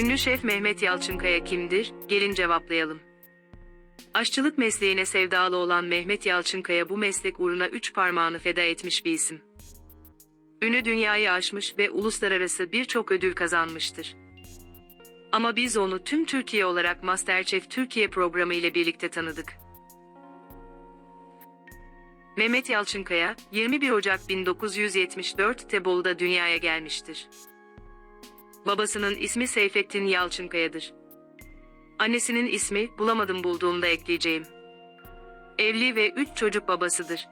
Ünlü şef Mehmet Yalçınkaya kimdir? Gelin cevaplayalım. Aşçılık mesleğine sevdalı olan Mehmet Yalçınkaya bu meslek uğruna üç parmağını feda etmiş bir isim. Ünü dünyayı aşmış ve uluslararası birçok ödül kazanmıştır. Ama biz onu tüm Türkiye olarak Masterchef Türkiye programı ile birlikte tanıdık. Mehmet Yalçınkaya, 21 Ocak 1974'te Bolu'da dünyaya gelmiştir. Babasının ismi Seyfettin Yalçınkaya'dır. Annesinin ismi bulamadım bulduğumda ekleyeceğim. Evli ve üç çocuk babasıdır.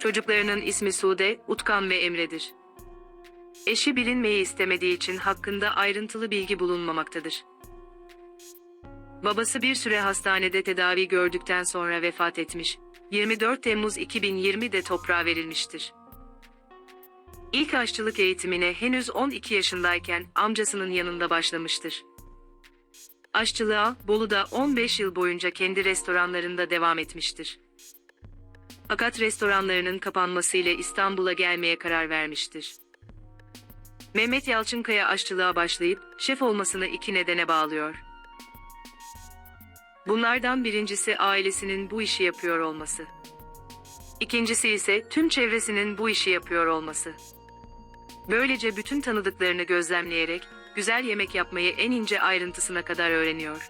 Çocuklarının ismi Sude, Utkan ve Emre'dir. Eşi bilinmeyi istemediği için hakkında ayrıntılı bilgi bulunmamaktadır. Babası bir süre hastanede tedavi gördükten sonra vefat etmiş. 24 Temmuz 2020'de toprağa verilmiştir. İlk aşçılık eğitimine henüz 12 yaşındayken amcasının yanında başlamıştır. Aşçılığa Bolu'da 15 yıl boyunca kendi restoranlarında devam etmiştir. Fakat restoranlarının kapanmasıyla İstanbul'a gelmeye karar vermiştir. Mehmet Yalçınkaya aşçılığa başlayıp şef olmasını iki nedene bağlıyor. Bunlardan birincisi ailesinin bu işi yapıyor olması. İkincisi ise tüm çevresinin bu işi yapıyor olması. Böylece bütün tanıdıklarını gözlemleyerek güzel yemek yapmayı en ince ayrıntısına kadar öğreniyor.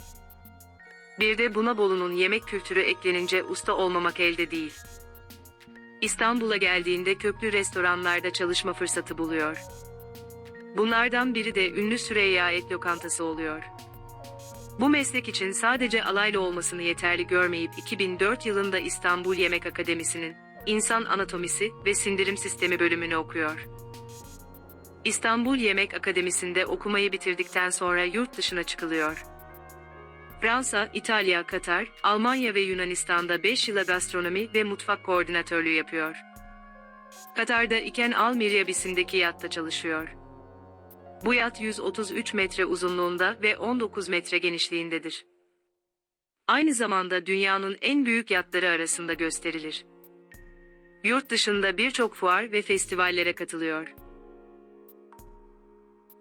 Bir de buna Bolu'nun yemek kültürü eklenince usta olmamak elde değil. İstanbul'a geldiğinde köklü restoranlarda çalışma fırsatı buluyor. Bunlardan biri de ünlü Süreyya Et Lokantası oluyor. Bu meslek için sadece alaylı olmasını yeterli görmeyip 2004 yılında İstanbul Yemek Akademisi'nin İnsan Anatomisi ve Sindirim Sistemi bölümünü okuyor. İstanbul Yemek Akademisi'nde okumayı bitirdikten sonra yurt dışına çıkılıyor. Fransa, İtalya, Katar, Almanya ve Yunanistan'da 5 yıla gastronomi ve mutfak koordinatörlüğü yapıyor. Katar'da iken Al Miryabisi'ndeki yatta çalışıyor. Bu yat 133 metre uzunluğunda ve 19 metre genişliğindedir. Aynı zamanda dünyanın en büyük yatları arasında gösterilir. Yurt dışında birçok fuar ve festivallere katılıyor.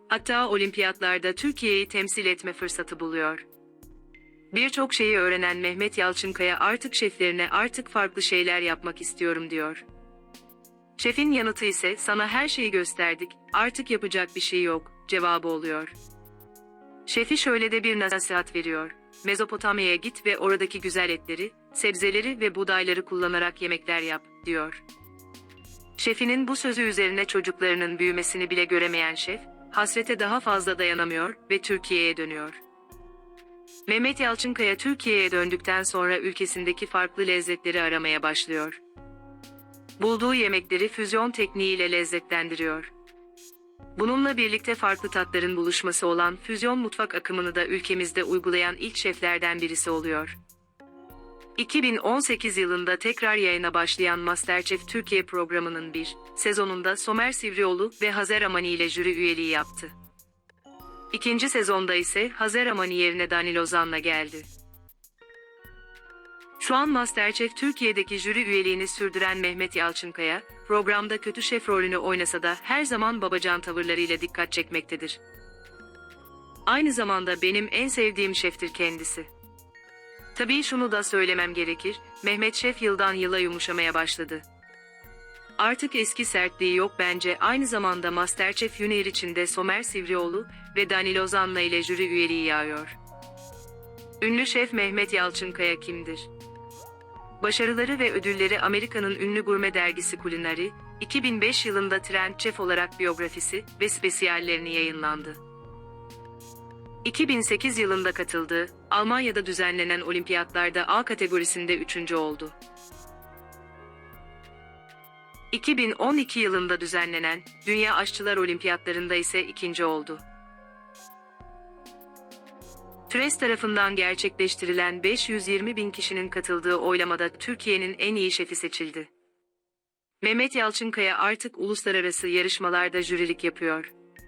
Hatta olimpiyatlarda Türkiye'yi temsil etme fırsatı buluyor. Birçok şeyi öğrenen Mehmet Yalçınkaya artık şeflerine artık farklı şeyler yapmak istiyorum diyor. Şefin yanıtı ise sana her şeyi gösterdik, artık yapacak bir şey yok, cevabı oluyor. Şefi şöyle de bir nasihat veriyor. Mezopotamya'ya git ve oradaki güzel etleri, sebzeleri ve buğdayları kullanarak yemekler yap, diyor. Şefinin bu sözü üzerine çocuklarının büyümesini bile göremeyen şef, hasrete daha fazla dayanamıyor ve Türkiye'ye dönüyor. Mehmet Yalçınkaya Türkiye'ye döndükten sonra ülkesindeki farklı lezzetleri aramaya başlıyor. Bulduğu yemekleri füzyon tekniğiyle lezzetlendiriyor. Bununla birlikte farklı tatların buluşması olan füzyon mutfak akımını da ülkemizde uygulayan ilk şeflerden birisi oluyor. 2018 yılında tekrar yayına başlayan Masterchef Türkiye programının bir sezonunda Somer Sivrioğlu ve Hazer Amani ile jüri üyeliği yaptı. İkinci sezonda ise Hazer Amani yerine Danil Ozan'la geldi. Şu an Masterchef Türkiye'deki jüri üyeliğini sürdüren Mehmet Yalçınkaya, programda kötü şef rolünü oynasa da her zaman babacan tavırlarıyla dikkat çekmektedir. Aynı zamanda benim en sevdiğim şeftir kendisi. Tabii şunu da söylemem gerekir, Mehmet Şef yıldan yıla yumuşamaya başladı. Artık eski sertliği yok bence aynı zamanda Masterchef Junior içinde Somer Sivrioğlu ve Danilo Ozan'la ile jüri üyeliği yağıyor. Ünlü şef Mehmet Yalçınkaya kimdir? Başarıları ve ödülleri Amerika'nın ünlü gurme dergisi Culinary, 2005 yılında Trend Chef olarak biyografisi ve spesiyallerini yayınlandı. 2008 yılında katıldığı, Almanya'da düzenlenen olimpiyatlarda A kategorisinde üçüncü oldu. 2012 yılında düzenlenen Dünya Aşçılar Olimpiyatlarında ise ikinci oldu. TÜRES tarafından gerçekleştirilen 520 bin kişinin katıldığı oylamada Türkiye'nin en iyi şefi seçildi. Mehmet Yalçınkaya artık uluslararası yarışmalarda jürilik yapıyor.